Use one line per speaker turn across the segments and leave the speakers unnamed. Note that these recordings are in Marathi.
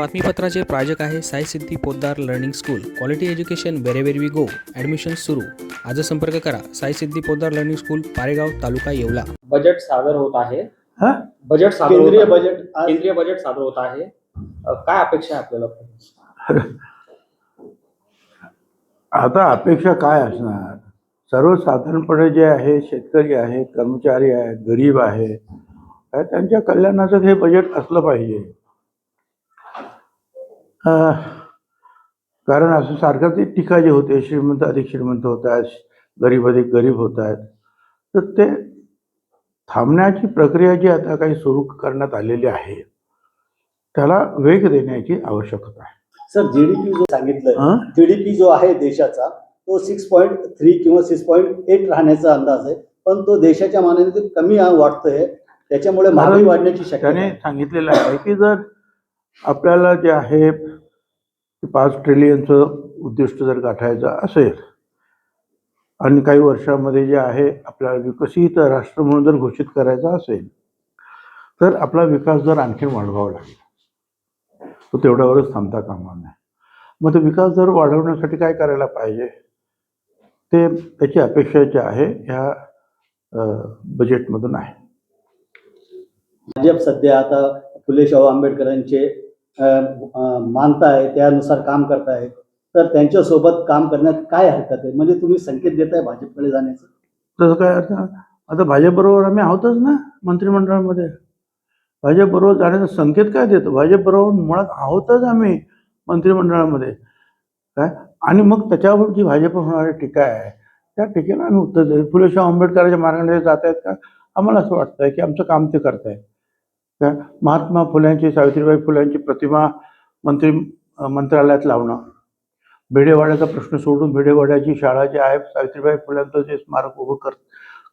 बातमीपत्राचे प्रायोजक आहे Sai Siddhi Podar learning school. Quality education wherever we go admission सुरू. आज संपर्क करा. Sai Siddhi Podar learning school Paregaon taluka Yeola.
Budget सादर होत आहे.
हा?
बजेट सादर होत
केंद्रीय
आहे.
बजेट आज
केंद्रीय बजेट सादर होत आहे. अ, काय अपेक्षा आहे आपल्याला?
आता अपेक्षा काय असणार? सर्वसाधारणपणे जे आहे शेतकरी आहेत कर्मचारी आहेत गरीब आहे काय त्यांच्या कल्याणाचं हे बजेट असलं पाहिजे. कारण असं सारखं ती टीका जी होते श्रीमंत अधिक श्रीमंत होत आहेत गरीब अधिक गरीब होत आहेत तर ते थांबण्याची प्रक्रिया जी आता काही सुरू करण्यात आलेली आहे त्याला वेग देण्याची आवश्यकता आहे
सर जीडीपी जो सांगितलंय
हं?
जीडीपी जो आहे देशाचा तो सिक्स पॉईंट थ्री किंवा सिक्स पॉईंट एट राहण्याचा अंदाज आहे पण तो देशाच्या मानाने कमी वाटतोय त्याच्यामुळे महागाई वाढण्याची शक्यता.
सांगितलेलं आहे की जर आपल्याला जे आहे पाच ट्रिलियनचं उद्दिष्ट जर गाठायचं असेल आणि काही वर्षामध्ये जे आहे आपल्याला विकसित राष्ट्र म्हणून जर घोषित करायचा असेल तर आपला विकास दर आणखीन वाढवावा लागेल. तो तेवढ्यावरच थांबता कामा नाही मग तो विकास दर वाढवण्यासाठी काय करायला पाहिजे? ते त्याची अपेक्षा जी आहे ह्या बजेटमधून आहे.
भाजप सध्या आता फुले शाहू आंबेडकरांचे मानताय त्यानुसार काम करताय. तर त्यांच्यासोबत काम करण्यात काय हरकत आहे? म्हणजे तुम्ही संकेत देताय भाजपकडे जाण्याचं.
तसं काय अर्थ? आता भाजपबरोबर आम्ही आहोतच ना मंत्रिमंडळामध्ये. भाजपबरोबर जाण्याचा संकेत काय देतो? भाजपबरोबर मुळात आहोतच आम्ही मंत्रिमंडळामध्ये. काय? आणि मग त्याच्यावर जी भाजप होणारी टीका आहे त्या टीकेला आम्ही उत्तर देतो. फुले शाहू आंबेडकरांच्या मार्गाने जात आहेत का? आम्हाला असं वाटतंय की आमचं काम ते करतायत. महात्मा फुल्यांची सावित्रीबाई फुल्यांची प्रतिमा मंत्री मंत्रालयात लावणं. भिडेवाड्याचा प्रश्न सोडून भिडेवाड्याची शाळा जी आहे सावित्रीबाई फुल्यांचं जे स्मारक उभं कर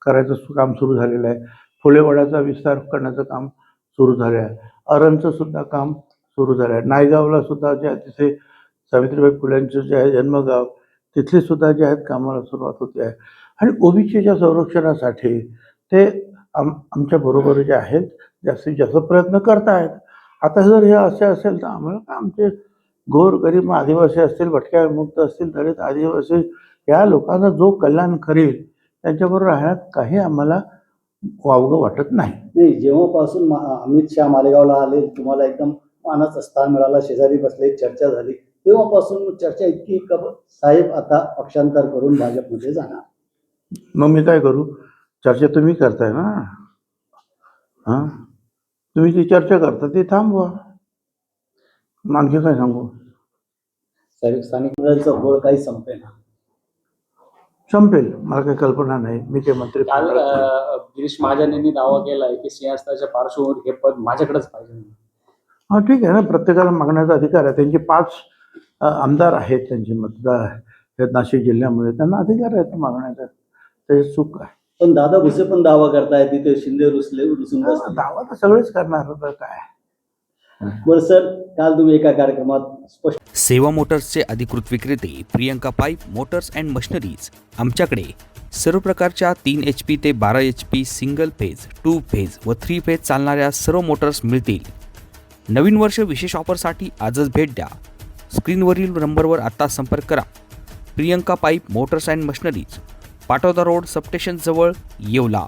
करायचं सु- काम सुरू झालेलं आहे. फुलेवाड्याचा विस्तार करण्याचं काम सुरू झालं आहे अरणचं सुद्धा काम सुरू झालं आहे नायगावला सुद्धा जे आहे तिथे सावित्रीबाई फुल्यांचं जे आहे जन्मगाव तिथले सुद्धा जे आहेत कामाला सुरुवात होते. आहे आणि ओबीसीच्या संरक्षणासाठी ते आम आमच्या बरोबर जे आहेत जास्तीत जास्त प्रयत्न करतायत. आता जर हे असे असेल तर आम्हाला आमचे गोर गरीब आदिवासी असतील भटक्या विमुक्त असतील दलित आदिवासी या लोकांना जो कल्याण करेल त्यांच्याबरोबर राहण्यात काही आम्हाला वावगं वाटत नाही.
नाही जेव्हापासून अमित शहा मालेगावला आले तुम्हाला एकदम मानाचं स्थान मिळालं शेजारी बसले चर्चा झाली तेव्हापासून चर्चा इतकी का साहेब आता पक्षांतर करून भाजपमध्ये जाणार.
मग मी काय करू? चर्चा तुम्ही करताय ना? हां? तुम्ही जी चर्चा करता ती थांबवा. आणखी काय सांगू?
साहेब स्थानिक मंडळाचं घोळ काही संपेना
संपेल. मला काही कल्पना नाही. मी ते मंत्री
काल अ, गिरीश महाजन यांनी दावा केलाय की सिंहस्थाच्या पार्श्वभूमीवर हे पद माझ्याकडेच पाहिजे
हां ठीक आहे ना. प्रत्येकाला मागण्याचा अधिकार आहे. त्यांचे पाच अ, आमदार आहेत त्यांचे मतदार आहेत. नाशिक जिल्ह्यामध्ये त्यांना अधिकार आहे मागण्याचा. त्याची चूक आहे.
पण दादा भुसे पण दावा करताय तिथे शिंदे रुसले रुसून बसले.
दावा तर सगळेच करणार होतं काय?
बरं सर काल तुम्ही एका कार्यक्रमात स्पष्ट
सेवा मोटर्सचे अधिकृत विक्रेते Priyanka pipe motors and machineries आमच्याकडे सर्व प्रकारच्या तीन एच पी ते बारा H P single phase two phase व थ्री फेज चालणाऱ्या सर्व मोटर्स मिळतील. नवीन वर्ष विशेष ऑफरसाठी आजच भेट द्या. स्क्रीनवरील नंबरवर आत्ता संपर्क करा. Priyanka pipe motors and machineries Patoda road सबस्टेशनजवळ Yeola.